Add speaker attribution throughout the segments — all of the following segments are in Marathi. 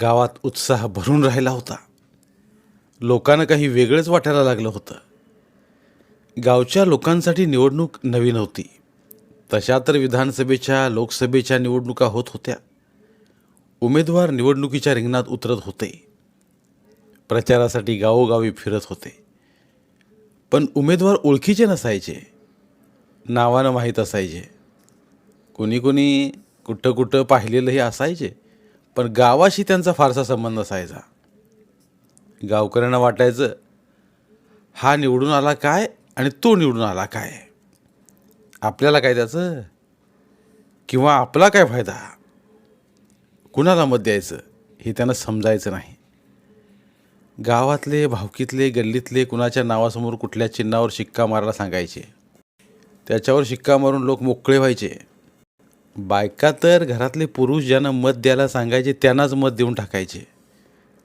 Speaker 1: गावात उत्साह भरून राहिला होता. लोकांना काही वेगळंच वाटायला लागलं होतं. गावच्या लोकांसाठी निवडणूक नवी नव्हती तशा तर विधानसभेच्या लोकसभेच्या निवडणुका होत होत्या. उमेदवार निवडणुकीच्या रिंगणात उतरत होते. प्रचारासाठी गावोगावी फिरत होते. पण उमेदवार ओळखीचे नसायचे. नावानं माहीत असायचे. कोणी कोणी कुठं कुठं पाहिलेलंही असायचे. पण गावाशी त्यांचा फारसा संबंध असायचा गावकऱ्यांना वाटायचं हा निवडून आला काय आणि तो निवडून आला काय? आपल्याला काय त्याचं? किंवा आपला काय फायदा? कुणाला मत द्यायचं? हे त्यांना समजायचं नाही. गावातले भावकीतले गल्लीतले कुणाच्या नावासमोर कुठल्या चिन्हावर शिक्का मारायला सांगायचे? त्याच्यावर शिक्का मारून लोक मोकळे व्हायचे. बायका तर घरातले पुरुष ज्यांना मत द्यायला सांगायचे त्यांनाच मत देऊन टाकायचे.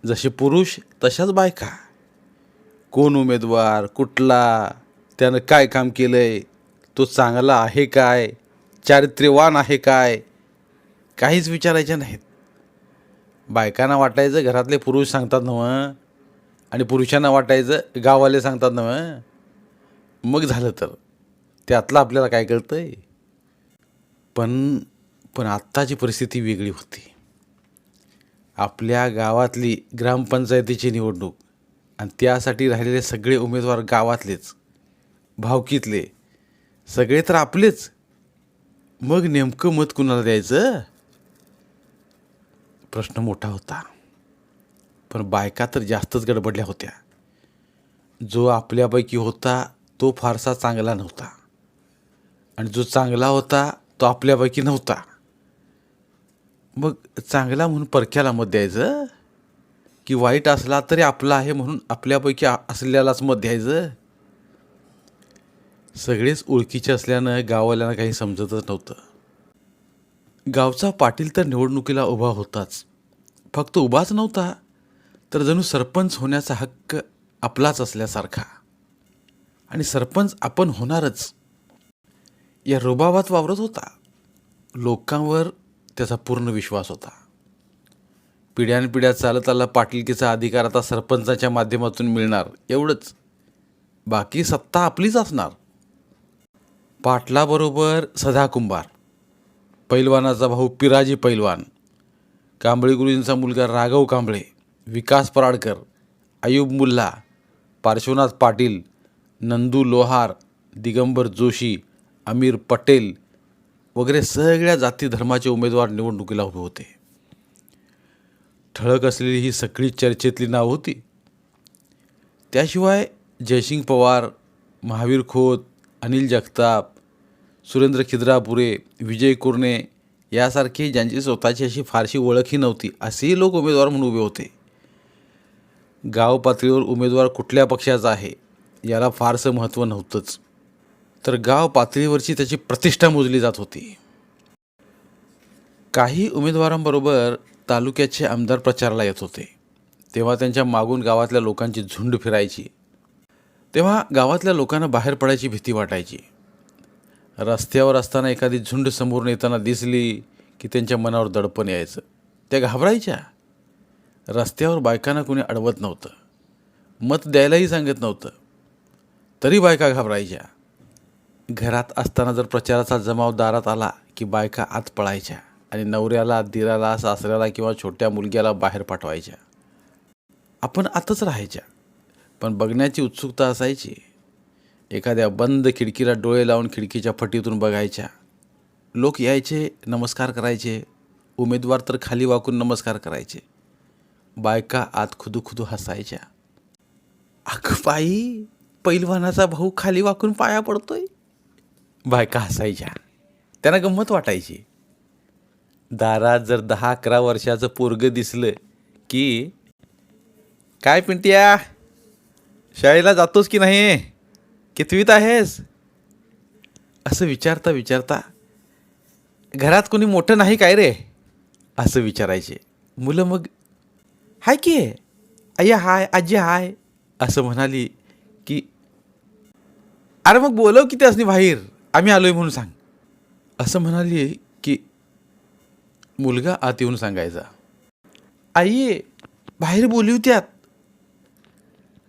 Speaker 1: जसे पुरुष तशाच बायका. कोण उमेदवार कुठला त्यानं काय काम केलं आहे तो चांगला आहे काय चारित्र्यवान आहे काय काहीच विचारायचे नाहीत. बायकांना वाटायचं घरातले पुरुष सांगतात नवं आणि पुरुषांना वाटायचं गाववाले सांगतात नवं मग झालं तर. त्यातलं आपल्याला काय कळतं आहे पण पण आत्ताची परिस्थिती वेगळी होती. आपल्या गावातली ग्रामपंचायतीची निवडणूक आणि त्यासाठी राहिलेले सगळे उमेदवार गावातलेच भावकीतले सगळे तर आपलेच. मग नेमकं मत कुणाला द्यायचं? प्रश्न मोठा होता. पण बायका तर जास्तच गडबडल्या होत्या. जो आपल्यापैकी होता तो फारसा चांगला नव्हता. आणि जो चांगला होता तो आपल्यापैकी नव्हता. मग चांगला म्हणून परक्याला मत द्यायचं? की वाईट असला तरी आपला आहे म्हणून आपल्यापैकी आ- असलेल्यालाच मत द्यायचं? सगळेच ओळखीचे असल्यानं गाववाल्यांना काही समजतच नव्हतं. गावचा पाटील तर निवडणुकीला उभा होताच. फक्त उभाच नव्हता तर जणू सरपंच होण्याचा हक्क आपलाच असल्यासारखा. आणि सरपंच आपण होणारच. या रुबाबात वावरत होता. लोकांवर त्याचा पूर्ण विश्वास होता. पिढ्यानपिढ्या चालत आला पाटीलकीचा अधिकार आता सरपंचाच्या माध्यमातून मिळणार एवढंच. बाकी सत्ता आपलीच असणार. पाटलाबरोबर सदा कुंभार पैलवानाचा भाऊ पिराजी पैलवान कांबळे गुरुजींचा मुलगा राघव कांबळे विकास पराडकर अयूब मुल्ला पार्श्वनाथ पाटील नंदू लोहार दिगंबर जोशी अमीर पटेल वगैरे सगळ्या जाती धर्माचे उमेदवार निवडणुकीला उभे होते. ठळक असलेली ही सगळी चर्चेतली नाव होती. त्याशिवाय जयसिंग पवार महावीर खोत अनिल जगताप सुरेंद्र खिद्रापुरे विजय कुरणे यासारखे ज्यांची स्वतःची अशी फारशी ओळखही नव्हती असेही लोक उमेदवार म्हणून उभे होते. गाव पातळीवर उमेदवार कुठल्या पक्षाचा आहे याला फारसं महत्त्व नव्हतंच. तर गाव पातळीवरची त्याची प्रतिष्ठा मोजली जात होती. काही उमेदवारांबरोबर तालुक्याचे आमदार प्रचाराला येत होते. तेव्हा त्यांच्या मागून गावातल्या लोकांची झुंड फिरायची. तेव्हा गावातल्या लोकांना बाहेर पडायची भीती वाटायची. रस्त्यावर असताना एखादी झुंड समोरून येताना दिसली की त्यांच्या मनावर दडपण यायचं. त्या घाबरायच्या. रस्त्यावर बायकांना कोणी अडवत नव्हतं. मत द्यायलाही सांगत नव्हतं. तरी बायका घाबरायच्या. घरात असताना जर प्रचाराचा जमाव दारात आला की बायका आत पळायच्या आणि नवऱ्याला दिराला सासऱ्याला किंवा छोट्या मुलग्याला बाहेर पाठवायच्या. आपण आतच राहायच्या. पण बघण्याची उत्सुकता असायची. एखाद्या बंद खिडकीला डोळे लावून खिडकीच्या फटीतून बघायच्या. लोक यायचे नमस्कार करायचे. उमेदवार तर खाली वाकून नमस्कार करायचे. बायका आत खुदू खुदू हसायच्या. अगं बाई पैलवानाचा भाऊ खाली वाकून पाया पडतोय. बायका हसायच्या. त्यांना गंमत वाटायची. दारात जर दहा अकरा वर्षाचं पोरगं दिसलं की काय पिंट्या शाळेला जातोस की नाही? कितवीत आहेस? असं विचारता विचारता घरात कोणी मोठं नाही काय रे? असं विचारायचे. मुलं मग हाय की अय्या हाय आजी हाय असं म्हणाली की अरे मग बोलव किती असणे बाहेर. आम्ही आलो आहे म्हणून सांग. असं म्हणाली की मुलगा आत येऊन सांगायचा. आई बाहेर बोलू त्यात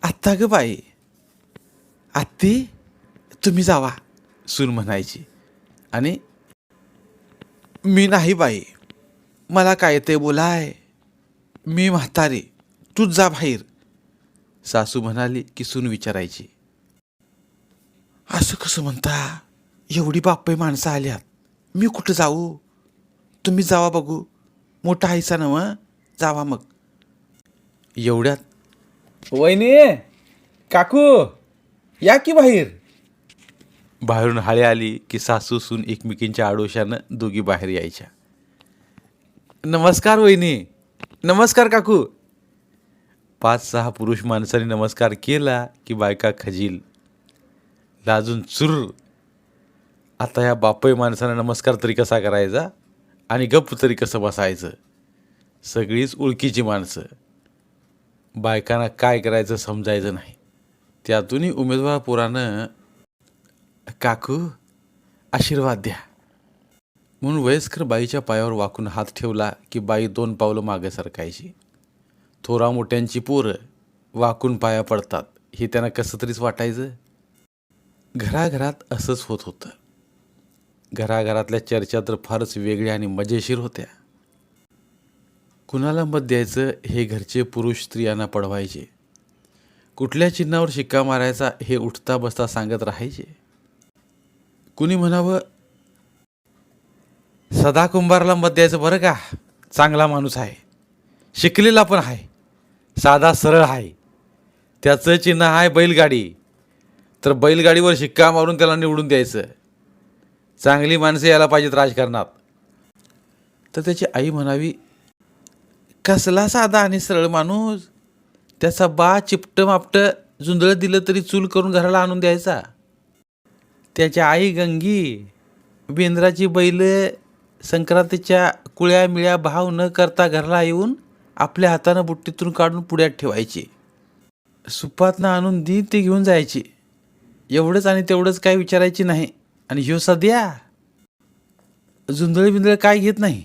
Speaker 1: आत्ता ग बाई. आत्ती तुम्ही जावा सून म्हणायची. आणि मी नाही बाई. मला काय ते बोलाय. मी म्हातारी तूच जा बाहेर. सासू म्हणाली की सून विचारायची. असं कसं म्हणता? एवढी बापे माणसं आल्यात. मी कुठं जाऊ? तुम्ही जावा बघू. मोठा आयसा ना मग जावा मग. एवढ्यात? वहिनी काकू या की बाहेर? बाहेरून हाळे आली की सासू सून एकमेकींच्या आडोशानं दोघी बाहेर यायच्या. नमस्कार वहिनी. नमस्कार काकू. पाच सहा पुरुष माणसांनी नमस्कार केला की बायका खजील. लाजून चुर आता ह्या बापय माणसानं नमस्कार तरी कसा करायचा? आणि गप्प तरी कसं बसायचं? सगळीच ओळखीची माणसं. बायकांना काय करायचं समजायचं नाही. त्यातूनही उमेदवार पोरानं काकू आशीर्वाद द्या. म्हणून वयस्कर बाईच्या पायावर वाकून हात ठेवला की बाई दोन पावलं मागे सरकायची. थोरा मोठ्यांची पोरं वाकून पाया पडतात. हे त्यांना कसं तरीच वाटायचं? घराघरात असंच होत होतं. घराघरातल्या चर्चा तर फारच वेगळ्या आणि मजेशीर होत्या. कुणाला मत द्यायचं हे घरचे पुरुष स्त्रियांना पडवायचे. कुठल्या चिन्हावर शिक्का मारायचा हे उठता बसता सांगत राहायचे. कुणी म्हणावं सदा कुंभारला मत द्यायचं बरं का? चांगला माणूस आहे. शिकलेला पण आहे. साधा सरळ आहे. त्याचं चिन्ह आहे बैलगाडी. तर बैलगाडीवर शिक्का मारून त्याला निवडून द्यायचं. चांगली माणसं यायला पाहिजेत राजकारणात. तर त्याची आई म्हणावी कसला साधा आणि सरळ माणूस? त्याचा बा चिपटं मापटं जुंदळं दिलं तरी चूल करून घराला आणून द्यायचा. त्याच्या आई गंगी बेंद्राची बैल संक्रांतीच्या कुळ्या मिळ्या भाव न करता घराला येऊन आपल्या हातानं बुट्टीतून काढून पुढ्यात ठेवायची. सुपातनं आणून दी ते घेऊन जायची. एवढंच आणि तेवढंच काय विचारायची नाही. आणि ह्यो सध्या जुंदळी बिंदळ काय घेत नाही.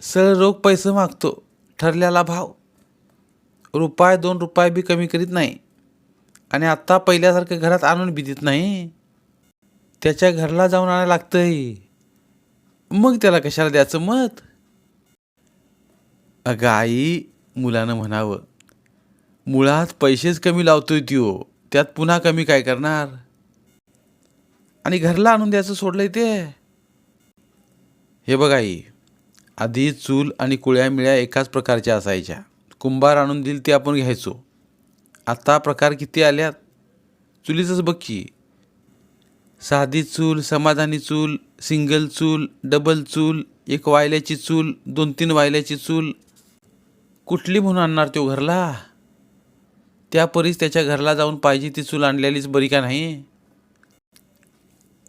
Speaker 1: सरळ रोख पैसे मागतो. ठरलेला भाव. रुपये दोन रुपये बी कमी करीत नाही. आणि आत्ता पहिल्यासारखं घरात आणून बी देत नाही. त्याच्या घरला जाऊन आणायला लागतंय. मग त्याला कशाला द्यायचं मत? अगं आई मुलानं म्हणावं मुळात पैसेच कमी लावतोय त्यो. त्यात पुन्हा कमी काय करणार? आणि घरला आणून द्यायचं सोडलंय ते. हे बघ आई आधी चूल आणि कुळ्या मिळ्या एकाच प्रकारच्या असायच्या. कुंभार आणून दिल ते आपण घ्यायचो. आत्ता प्रकार किती आल्यात? चुलीचंच बघ की. साधी चूल समाधानी चूल सिंगल चूल डबल चूल एक वायल्याची चूल दोन तीन वायल्याची चूल. कुठली म्हणून आणणार तो घरला? त्या परीस त्याच्या घरला जाऊन पाहिजे ती चूल आणलेलीच बरी का नाही?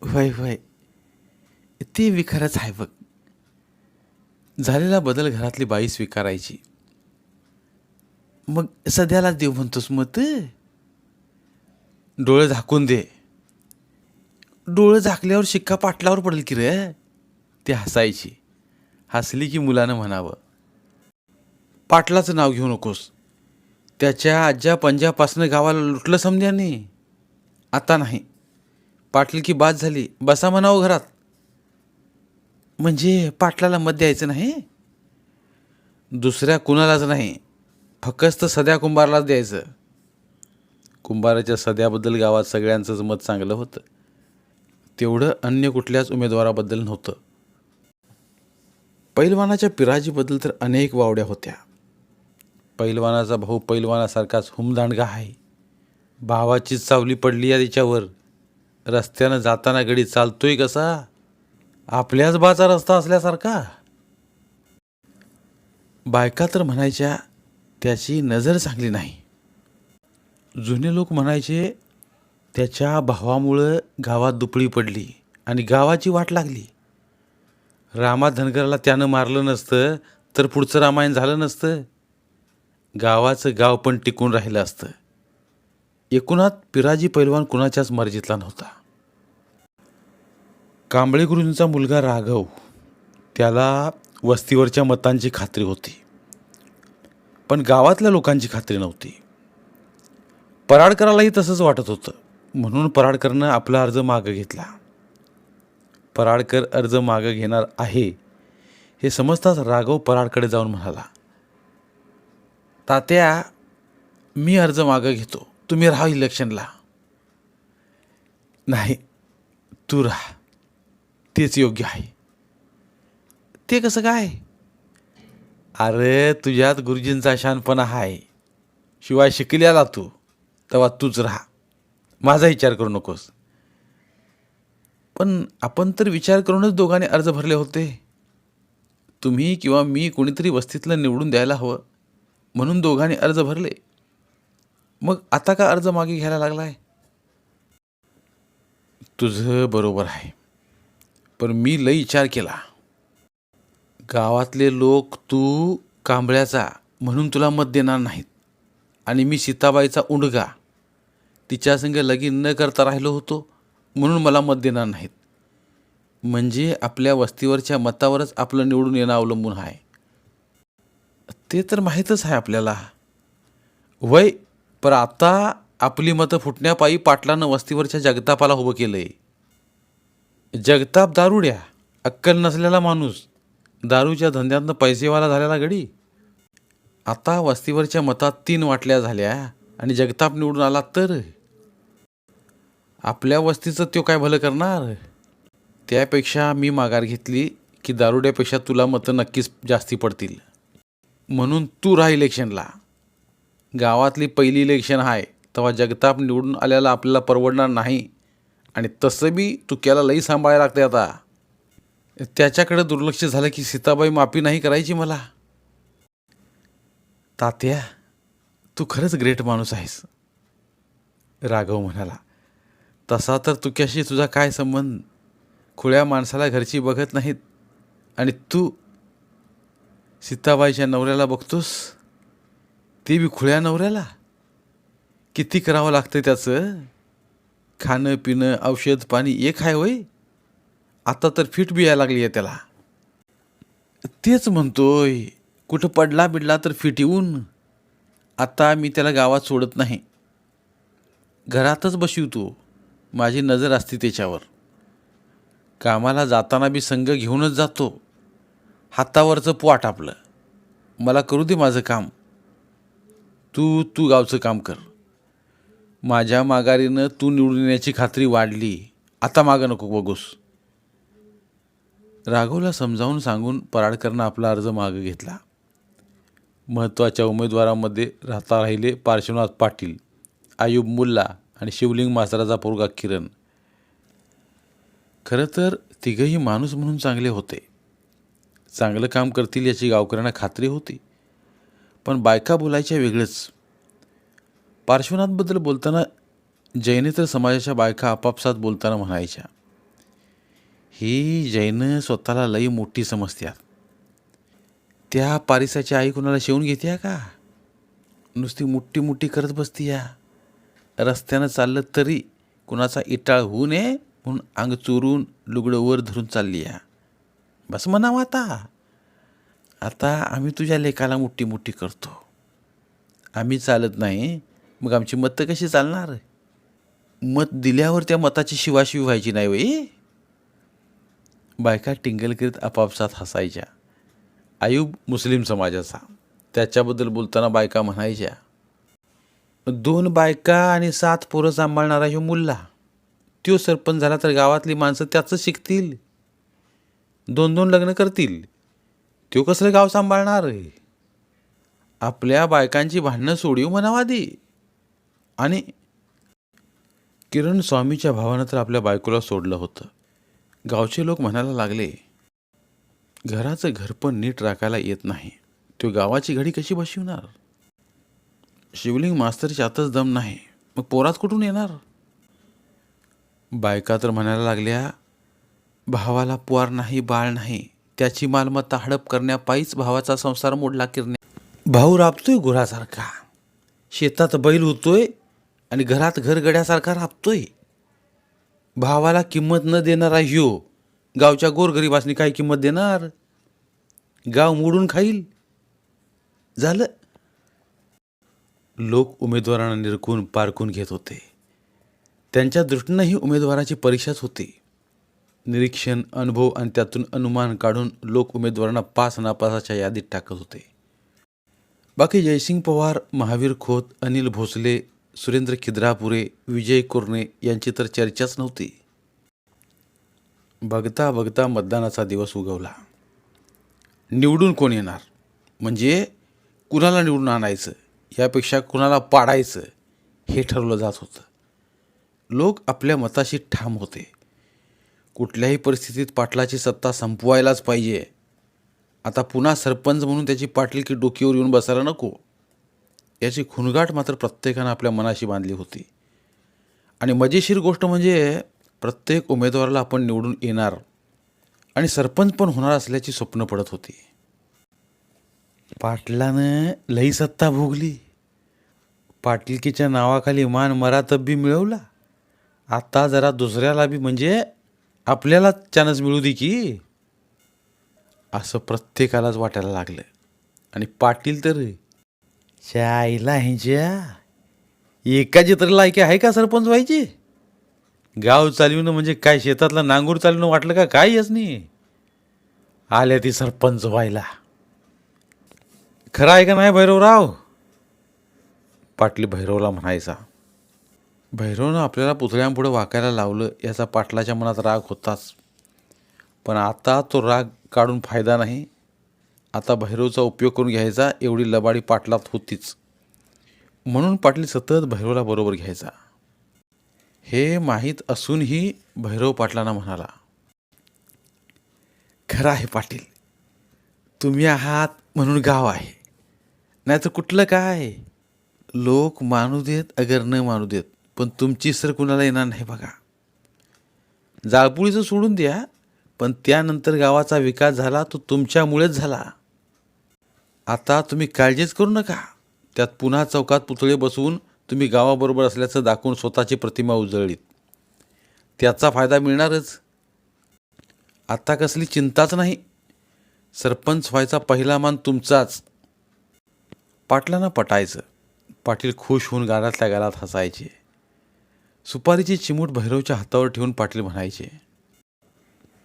Speaker 1: वय वय ते विकारच आहे बघ. झालेला बदल घरातली बाई स्वीकारायची. मग सध्यालाच देव म्हणतोस मत डोळे झाकून दे. डोळं झाकल्यावर शिक्का पाटलावर पडेल की रे? ती हसायची. हसली की मुलानं म्हणावं पाटलाचं नाव घेऊ नकोस. त्याच्या आज्या पंजापासनं गावाला लुटलं समध्याने आता नाही. पाटल की बाद झाली. बसा म्हणावं घरात. म्हणजे पाटलाला मत द्यायचं नाही? दुसऱ्या कुणालाच नाही. फकस्त सध्या कुंभारलाच द्यायचं. कुंभाराच्या सध्याबद्दल गावात सगळ्यांचंच मत चांगलं होतं. तेवढं अन्य कुठल्याच उमेदवाराबद्दल नव्हतं. पैलवानाच्या पिराजीबद्दल तर अनेक वावड्या होत्या. पैलवानाचा भाऊ पैलवानासारखाच हुमदांडगा आहे. भावाची चावली पडली या तिच्यावर. रस्त्यानं जाताना गडी चालतोय कसा? आपल्याच बाचा रस्ता असल्यासारखा. बायका तर म्हणायच्या त्याची नजर चांगली नाही. जुने लोक म्हणायचे त्याच्या भावामुळं गावात दुपळी पडली आणि गावाची वाट लागली. रामा धनगराला त्यानं मारलं नसतं तर पुढचं रामायण झालं नसतं. गावाचं गाव पण टिकून राहिलं असतं. एकूणात पिराजी पैलवान कुणाच्याच मर्जीतला नव्हता. कांबळे गुरुजींचा मुलगा राघव त्याला वस्तीवरच्या मतांची खात्री होती. पण गावातल्या लोकांची खात्री नव्हती. पराडकरालाही तसंच वाटत होतं. म्हणून पराडकरनं आपला अर्ज मागं घेतला. पराडकर अर्ज मागं घेणार आहे हे समजताच राघव पराडकडे जाऊन म्हणाला तात्या मी अर्ज मागं घेतो. तुम्ही राहा इलेक्शनला. नाही तू राहा. तेच योग्य आहे. ते कसं काय? अरे तुझ्यात गुरुजींचा शानपणा आहे. शिवाय शिकल्याला तू तेव्हा तूच राहा. माझा विचार करू नकोस. पण आपण तर विचार करूनच दोघांनी अर्ज भरले होते. तुम्ही किंवा मी कोणीतरी वस्तीतलं निवडून द्यायला हवं म्हणून दोघांनी अर्ज भरले. मग आता का अर्ज मागे घ्यायला लागलाय? तुझं बरोबर आहे. पण मी लई विचार केला. गावातले लोक तू कांबळ्याचा म्हणून तुला मत देणार नाहीत. आणि मी सीताबाईचा उंडगा. तिच्या संग लगीन न करता राहिलो होतो म्हणून मला मत देणार नाहीत. म्हणजे आपल्या वस्तीवरच्या मतावरच आपलं निवडून येणं अवलंबून आहे. ते तर माहीतच आहे आपल्याला. वय पर आता आपली मतं फुटण्यापायी पाटलानं वस्तीवरच्या जगतापाला उभं केलं आहे जगताप दारुड्या अक्कल नसलेला माणूस दारूच्या धंद्यातनं पैसेवाला झालेला गडी. आता वस्तीवरच्या मतात तीन वाटल्या झाल्या आणि जगताप निवडून आला तर? आपल्या वस्तीचं तो काय भलं करणार? त्यापेक्षा मी माघार घेतली की दारुड्यापेक्षा तुला मतं नक्कीच जास्ती पडतील. म्हणून तू राहा इलेक्शनला. गावातली पहिली इलेक्शन आहे तेव्हा जगताप निवडून आल्याला आपल्याला परवडणार नाही. आणि तसं बी तुक्याला लई सांभाळायला लागते आता. त्याच्याकडे दुर्लक्ष झालं की सीताबाई माफी नाही करायची मला. तात्या तू खरंच ग्रेट माणूस आहेस. राघव म्हणाला तसा तर तुक्याशी तुझा काय संबंध? खुळ्या माणसाला घरची बघत नाहीत. आणि तू सीताबाईच्या नवऱ्याला बघतोस? ते बी खुळ्या नवऱ्याला. किती करावं लागतं त्याचं? खाणं पिणं औषध पाणी एक आहे होय? आता तर फिट बी यायला लागली आहे त्याला. तेच म्हणतोय कुठं पडला बिडला तर फिट येऊन. आता मी त्याला गावात सोडत नाही. घरातच बसवतो माझी नजर असते त्याच्यावर. कामाला जाताना बी संघ घेऊनच जातो. हातावरचं पोट आपलं. मला करू दे माझं काम. तू तू गावचं काम कर. माझ्या माघारीनं तू निवडून येण्याची खात्री वाढली. आता मागं नको बघूस. राघवला समजावून सांगून पराडकरनं आपला अर्ज मागं घेतला. महत्त्वाच्या उमेदवारामध्ये राहता राहिले पार्श्वनाथ पाटील आयुब मुल्ला आणि शिवलिंग मास्तराचा पोरगा किरण. खरं तर तिघंही माणूस म्हणून चांगले होते. चांगलं काम करतील याची गावकऱ्यांना खात्री होती. पण बायका बोलायच्या वेगळंच. पार्श्वनाथबद्दल बोलताना जैनेतर समाजाच्या बायका आपापसात बोलताना म्हणायच्या ही जैन स्वतःला लई मोठी समजत्यात. त्या पारिसाची आई कुणाला शिवून घेते का? नुसती मोठी मोठी करत बसती या रस्त्यानं चाललं तरी कुणाचा इटाळ होऊ नये म्हणून अंग चोरून लुगडं वर धरून चालली या बस म्हणावं आता. आता आम्ही तुझ्या लेकाला मोठी मोठी करतो. आम्ही चालत नाही. मग आमची मतं कशी चालणार? मत दिल्यावर त्या मताची शिवाशिवी व्हायची नाही वई बायका टिंगल करीत आपापसात हसायच्या. आयुब मुस्लिम समाजाचा. त्याच्याबद्दल बोलताना बायका म्हणायच्या दोन बायका आणि सात पोरं सांभाळणारा ह्यो मुल्ला. त्यो सरपंच झाला तर गावातली माणसं त्याचं शिकतील. दोन दोन लग्न करतील. त्यो कसलं गाव सांभाळणार आपल्या बायकांची भांडणं सोडीव म्हणावा आधी आणि किरण स्वामीच्या भावानं तर आपल्या बायकोला सोडलं होतं. गावचे लोक म्हणायला लागले घराचं घरपण नीट राखायला येत नाही. तो गावाची घडी कशी बसविणार? शिवलिंग मास्तरच्या आतच दम नाही. मग पोरात कुठून येणार? बायका तर म्हणायला लागल्या भावाला पुआर नाही बाळ नाही. त्याची मालमत्ता हडप करण्यापायीच भावाचा संसार मोडला किरण्या. भाऊ राबतोय गुरासारखा. शेतात बैल होतोय आणि घरात घरगड्यासारखा राबतोय. भावाला किंमत न देणारा ह्यो गावच्या गोरगरिबासनी काय किंमत देणार? गाव मोडून खाईल. झालं. लोक उमेदवारांना निरकून पारखून घेत होते. त्यांच्या दृष्टीनंही उमेदवाराची परीक्षाच होती. निरीक्षण अनुभव आणि त्यातून अनुमान काढून लोक उमेदवारांना पास नापासाच्या यादीत टाकत होते. बाकी जयसिंग पवार महावीर खोत अनिल भोसले सुरेंद्र खिद्रापुरे विजय कुरणे यांची तर चर्चाच नव्हती. बघता बघता मतदानाचा दिवस उगवला. निवडून कोण येणार? म्हणजे कुणाला निवडून आणायचं? यापेक्षा कुणाला पाडायचं? हे ठरवलं जात होतं. लोक आपल्या मताशी ठाम होते. कुठल्याही परिस्थितीत पाटलाची सत्ता संपवायलाच पाहिजे. आता पुन्हा सरपंच म्हणून त्याची पाटलकी डोकीवर येऊन बसायला नको. याची खुणगाट मात्र प्रत्येकानं आपल्या मनाशी बांधली होती. आणि मजेशीर गोष्ट म्हणजे प्रत्येक उमेदवाराला आपण निवडून येणार आणि सरपंच पण होणार असल्याची स्वप्न पडत होती. पाटलानं लई सत्ता भोगली. पाटलकीच्या नावाखाली मान मरातब्बी मिळवला. आता जरा दुसऱ्याला बी म्हणजे आपल्याला चान्स मिळू दे की. असं प्रत्येकालाच वाटायला लागलं आणि पाटील तर आईला ह्यांच्या एकाची तरी लायकी आहे का सरपंच व्हायची? गाव चालवणं म्हणजे काय? शेतातलं नांगूर चालवणं वाटलं का? काय येस नाही. आल्या ती सरपंच व्हायला. खरं आहे का नाही भैरवराव? पाटली भैरवला म्हणायचा. भैरवनं आपल्याला पुतळ्यांपुढे वाकायला लावलं याचा पाटलाच्या मनात राग होताच. पण आता तो राग काढून फायदा नाही. आता भैरवचा उपयोग करून घ्यायचा एवढी लबाडी पाटलात होतीच. म्हणून पाटील सतत भैरवला बरोबर घ्यायचा. हे माहीत असूनही भैरव पाटलांना म्हणाला खरं आहे पाटील तुम्ही आहात म्हणून गाव आहे. नाहीतर कुठलं काय? लोक मानू देत अगर न मानू देत. पण तुमची सर कुणाला येणार नाही बघा. जाळपुळीचं सोडून द्या पण त्यानंतर गावाचा विकास झाला तो तुमच्यामुळेच झाला. आता तुम्ही काळजीच करू नका. त्यात पुन्हा चौकात पुतळे बसवून तुम्ही गावाबरोबर असल्याचं दाखवून स्वतःची प्रतिमा उजळलीत. त्याचा फायदा मिळणारच. आता कसली चिंताच नाही. सरपंच व्हायचा पहिला मान तुमचाच. पाटलांना पटायचं. पाटील खुश होऊन गालातल्या गालात हसायचे. सुपारीची चिमूट भैरवच्या हातावर ठेवून पाटील म्हणायचे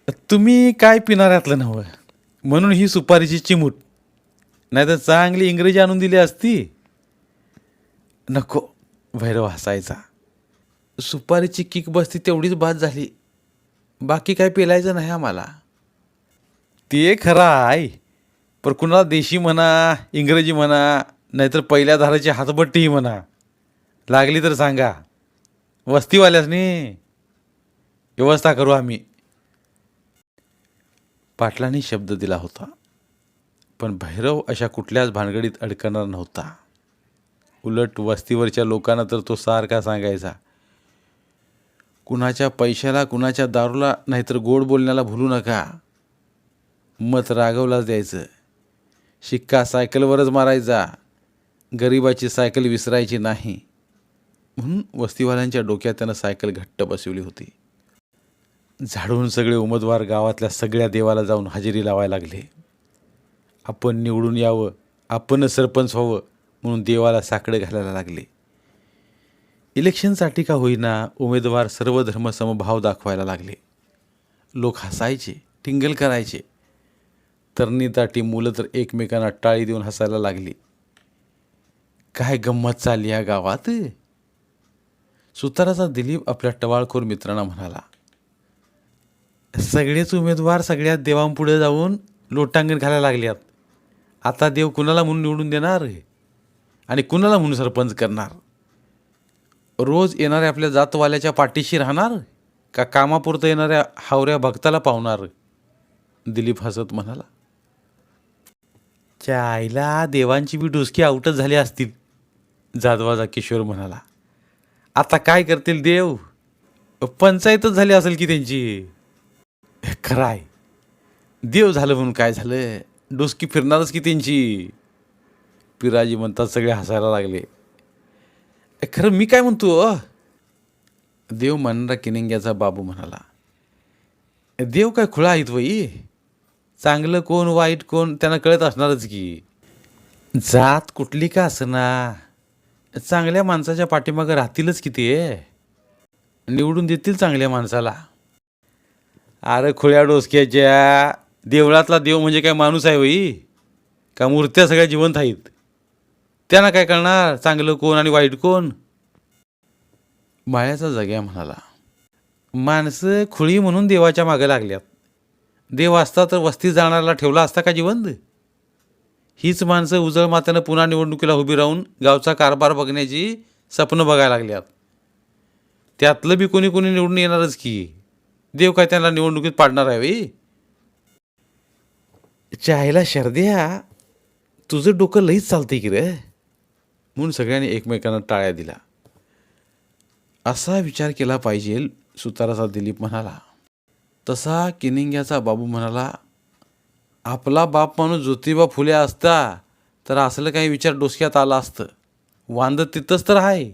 Speaker 1: तुम्ही काय पिणाऱ्यातलं नव्हं म्हणून ही सुपारीची चिमूट. नाही तर चांगली इंग्रजी आणून दिली असती. नको भैरव हसायचा. सुपारीची किक बसती तेवढीच बाद झाली. बाकी काय पेलायचं नाही आम्हाला. ते खरं आहे. पण कुणाला देशी म्हणा इंग्रजी म्हणा नाहीतर पहिल्या धाराची हातबट्टीही म्हणा. लागली तर सांगा. वस्तीवाल्यासनी व्यवस्था करू आम्ही. पाटलांनी शब्द दिला होता पण भैरव अशा कुठल्याच भानगडीत अडकणार नव्हता. उलट वस्तीवरच्या लोकांना तर तो सारखा सांगायचा कुणाच्या पैशाला कुणाच्या दारूला नाहीतर गोड बोलण्याला भुलू नका. मत रागवलाच द्यायचं. शिक्का सायकलवरच मारायचा. गरिबाची सायकल विसरायची नाही. म्हणून वस्तीवाल्यांच्या डोक्यात त्यानं सायकल घट्ट बसवली होती. झाडून सगळे उमेदवार गावातल्या सगळ्या देवाला जाऊन हजेरी लावायला लागले. आपण निवडून यावं आपणच सरपंच व्हावं म्हणून देवाला साकडं घालायला लागले. इलेक्शनसाठी का होईना उमेदवार सर्व धर्म समभाव दाखवायला लागले. लोक हसायचे टिंगल करायचे. तरणी मुलं तर एकमेकांना टाळी देऊन हसायला लागली. काय गंमत चालली या गावात? सुताराचा दिलीप आपल्या टवाळखोर मित्रांना म्हणाला सगळेच उमेदवार सगळ्या देवांपुढे जाऊन लोटांगण घालायला लागल्यात. आता देव कुणाला म्हणून निवडून देणार आणि कुणाला म्हणून सरपंच करणार? रोज येणाऱ्या आपल्या जातवाल्याच्या पाठीशी राहणार का कामापुरतं येणाऱ्या हावऱ्या भक्ताला पावणार दिलीप हसत म्हणाला च्या आईला देवांची बी डुसकी आउटच झाली असतील जाधवाजा किशोर म्हणाला. आता काय करतील देव? पंचायतच झाली असेल की त्यांची. खरं आहे देव झालं म्हणून काय झालं? डुसकी फिरणारच की त्यांची. पिराजी म्हणतात सगळे हसायला लागले. खरं मी काय म्हणतो देव म्हणणारा किनिंग्याचा बाबू म्हणाला. देव काय खुळा आहेत वई? चांगलं कोण वाईट कोण त्यांना कळत असणारच की. जात कुठली का असणार चांगल्या माणसाच्या पाठीमागं राहतीलच किती आहे निवडून देतील चांगल्या माणसाला. अरे खुळ्या डोसक्याच्या. देवळातला देव म्हणजे काय माणूस आहे वई का मूर्त्या सगळ्या जिवंत आहेत? त्यांना काय करणार? चांगलं कोण आणि वाईट कोण? माळ्याचा जग्या म्हणाला. माणसं खुळी म्हणून देवाच्या मागे लागल्यात. देव असता तर वस्ती जाणाऱ्याला ठेवला असता का जिवंत? हीच माणसं उजळ मात्यानं पुन्हा निवडणुकीला उभी राहून गावचा कारभार बघण्याची स्वप्न बघायला लागल्यात. त्यातलं बी कोणी कोणी निवडून येणारच की. देव काय त्यांना निवडणुकीत पाडणार आहे वेई चायला शर्द्या तुझं डोकं लईच चालतंय की रे. म्हणून सगळ्यांनी एकमेकांना टाळ्या दिला असा विचार केला पाहिजे सुताराचा दिलीप म्हणाला. तसा किनिंग्याचा बाबू म्हणाला आपला बाप माणूस ज्योतिबा फुले असता तर असलं काही विचार डोसक्यात आला असतं. वांद तिथंच तर आहे.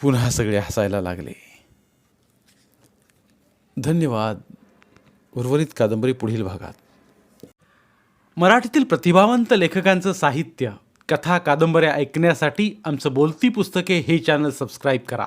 Speaker 1: पुन्हा सगळे हसायला लागले. धन्यवाद. उर्वरित कादंबरी पुढील भागात.
Speaker 2: मराठीतील प्रतिभावंत लेखकांचं साहित्य कथा कादंबऱ्या ऐकण्यासाठी आमचं बोलती पुस्तके हे चॅनल सबस्क्राईब करा.